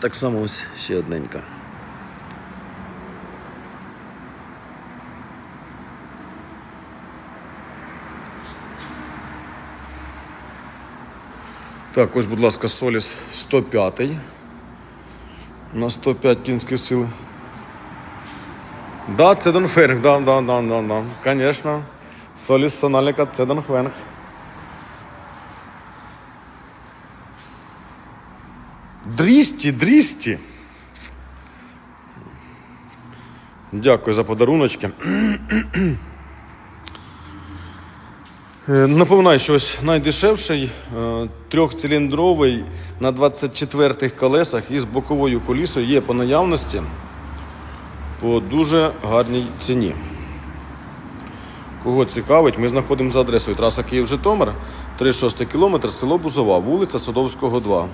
так само ось ще одненька. Так, ось, будь ласка, Соліс 105 на 105 кінські сили. Да, це Донфенг, да, да, да, да, да. Конечно. Соліс Соналіка, це Донфенг. Дрісті, дрісті. Дякую за подаруночки. Е, Напоминаю, що ось найдешевший е, трьохциліндровий на 24 колесах із боковою колісою є по наявності по дуже гарній ціні. Кого цікавить, ми знаходимо за адресою траса Київ-Житомир, 36 кілометр, село Бузова, вулиця Садовського, 2.